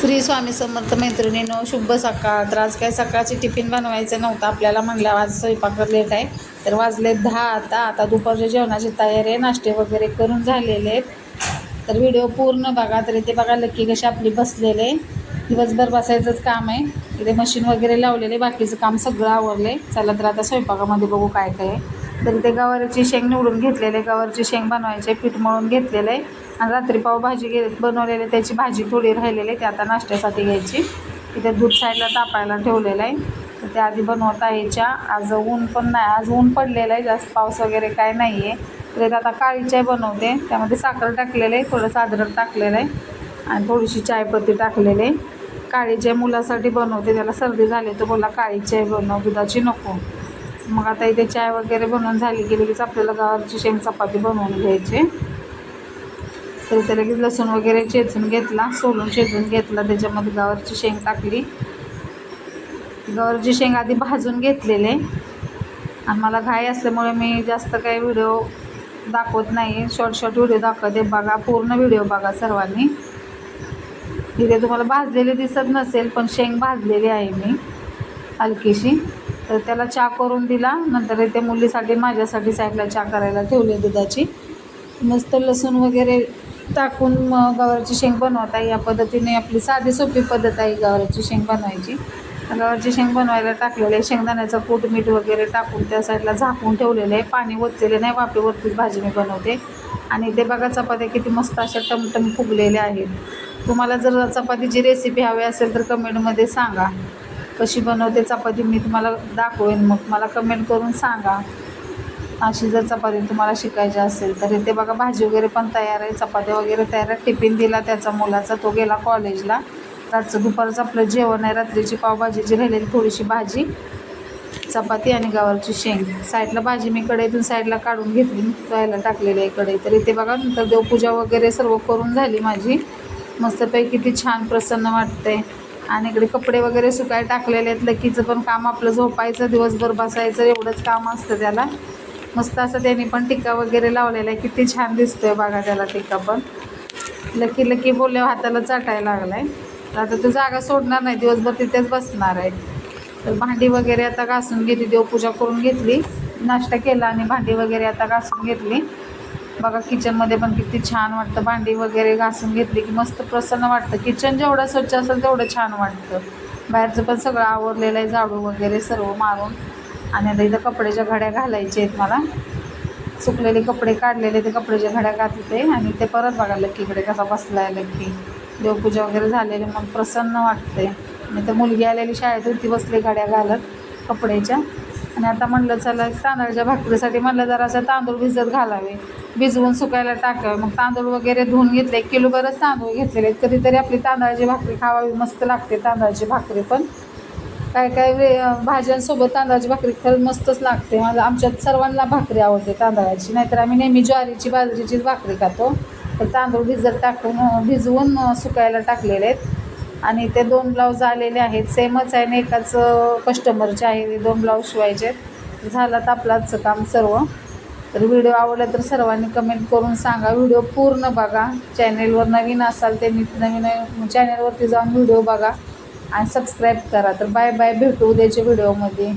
श्री स्वामी समर्थ मैत्रिणीनो शुभ सकाळ. तर आज काय सकाळची टिफिन बनवायचं नव्हतं आपल्याला म्हणल्या आज स्वयंपाक लेट आहे. तर वाजले दहा आता आता दुपारच्या जेवणाची तयारी आहे नाश्ते वगैरे करून झालेले आहेत. तर व्हिडिओ पूर्ण बघा तर इथे बघा लकी कशी आपली बसलेले दिवसभर बसायचंच काम आहे. इथे मशीन वगैरे लावलेले बाकीचं काम सगळं आवडले चला तर आता स्वयंपाकामध्ये बघू काय काय आहे. तर इथे गवारीची शेंग निवडून घेतलेले गवारीची शेंग बनवायचे पीठ मळून घेतलेलं आहे. आणि रात्री पावभाजी घे बनवलेली त्याची भाजी थोडी राहिलेली आहे. ती आता नाश्त्यासाठी घ्यायची. इथे दूध साईडला तापायला ठेवलेलं आहे. तर ते आधी बनवता यायच्या आज ऊन पण नाही. आज ऊन पडलेलं आहे. जास्त पाऊस वगैरे काय नाही आहे. तर आता काळी चाय बनवते. त्यामध्ये साखर टाकलेलं आहे. थोडंसं अद्रक टाकलेलं आहे. आणि थोडीशी चायपत्ती टाकलेली आहे. काळी चाय मुलासाठी बनवते. त्याला सर्दी झाली तर बोला काळी चाय बनव. दुधाची नको. मग आता इथे चाय वगैरे बनवून झाली की लगेच आपल्याला गावाची शेंग चपाती बनवून घ्यायची. तर इथे लगेच लसूण वगैरे चेचून घेतला सोलून चेचून घेतला त्याच्यामध्ये गवारची शेंग टाकली. गवारची शेंग आधी भाजून घेतलेले. आणि मला घाई असल्यामुळे मी जास्त काही व्हिडिओ दाखवत नाही. शॉर्ट शॉर्ट व्हिडिओ दाखवते. बघा पूर्ण व्हिडिओ बघा सर्वांनी. इथे तुम्हाला भाजलेली दिसत नसेल पण शेंग भाजलेली आहे मी हलकीशी. तर त्याला चहा करून दिला. नंतर इथे मुलीसाठी माझ्यासाठी साईडला चहा करायला ठेवली दुधाची. मस्त लसूण वगैरे टाकून मग गवारची शेंग बनवता या पद्धतीने आपली साधी सोपी पद्धत आहे गवारची शेंग बनवायची. गवारची शेंग बनवायला टाकलेले आहे. शेंगदाण्याचं कूट मीठ वगैरे टाकून त्या साईडला झाकून ठेवलेलं आहे. पाणी ओतलेले नाही वाफेवरतीच भाजी मी बनवते. आणि ते बघा चपात्या किती मस्त अशा टमटम फुगलेल्या आहेत. तुम्हाला जर चपातीची रेसिपी हवी असेल तर कमेंटमध्ये सांगा. कशी बनवते चपाती मी तुम्हाला दाखवेन. मग मला कमेंट करून सांगा. अशी जर चपाती तुम्हाला शिकायची असेल तर इथे बघा भाजी वगैरे पण तयार आहे चपात्या वगैरे तयार आहे टिफिन दिला त्याचा मुलाचा तो गेला कॉलेजला. रातचं दुपारचं आपलं जेवण आहे रात्रीची पावभाजीची राहिलेली थोडीशी भाजी चपाती आणि गावाची शेंग. साईडला भाजी मी कढईतून साईडला काढून घेतली धुवायला टाकलेली आहे कढई. तर इथे बघा नंतर देवपूजा वगैरे सर्व करून झाली माझी. मस्तपैकी ती छान प्रसन्न वाटते. आणि इकडे कपडे वगैरे सुकाय टाकलेले आहेत. लकीचं पण काम आपलं झोपायचं दिवसभर बसायचं एवढंच काम असतं त्याला. मस्त असं त्यांनी पण टिक्का वगैरे लावलेला आहे. किती छान दिसतोय बघा त्याला टिक्का पण. लकी लकी बोलल्या हाताला चाटायला लागला आहे आता तो जागा सोडणार नाही दिवसभर तिथेच बसणार आहे. तर भांडी वगैरे आता घासून घेतली देवपूजा करून घेतली. नाश्ता केला आणि भांडी वगैरे आता घासून घेतली. बघा किचनमध्ये पण किती छान वाटतं भांडी वगैरे घासून घेतली की मस्त प्रसन्न वाटतं. किचन जेवढं स्वच्छ असेल तेवढं छान वाटतं. बाहेरचं पण सगळं आवरलेलं आहे झाडू वगैरे सर्व मारून. आणि आता इथं कपड्याच्या घड्या घालायच्या आहेत मला. सुकलेले कपडे काढलेले ते कपड्याच्या घड्या घातले आणि ते परत बघा लक्कीकडे कसा बसला आहे लक्की. देवपूजा वगैरे झालेली मग प्रसन्न वाटते आणि तर मुलगी आलेली शाळेतून ती बसली घड्या घालत कपड्याच्या. आणि आता म्हणलं चला तांदळाच्या भाकरीसाठी म्हणलं जरासं तांदूळ भिजत घालावे. भिजवून सुकायला टाकावे. मग तांदूळ वगैरे धुवून घेतले किलो बरंच तांदूळ घेतलेले आहेत. कधीतरी आपली तांदळाची भाकरी खावावी मस्त लागते तांदळाची भाकरी पण. काय काय वे भाज्यांसोबत तांदळाची भाकरी खरंच मस्तच लागते. मला आमच्यात सर्वांना भाकरी आवडते तांदळाची. नाहीतर आम्ही नेहमी ज्वारीची बाजरीचीच भाकरी खातो. तर तांदूळ भिजत टाकून भिजवून सुकायला टाकलेले आहेत. आणि ते दोन ब्लाऊज आलेले आहेत. सेमच आहे ना एकाच कस्टमरचे आहे. दोन ब्लाऊज शिवायचे आहेत. झालं तर आपलाच काम सर्व. तर व्हिडिओ आवडला तर सर्वांनी कमेंट करून सांगा. व्हिडिओ पूर्ण बघा. चॅनेलवर नवीन असाल ते नवीन चॅनेलवरती जाऊन व्हिडिओ बघा. आणि सबस्क्राईब करा. तर बाय बाय भेटू उद्याच्या व्हिडिओमध्ये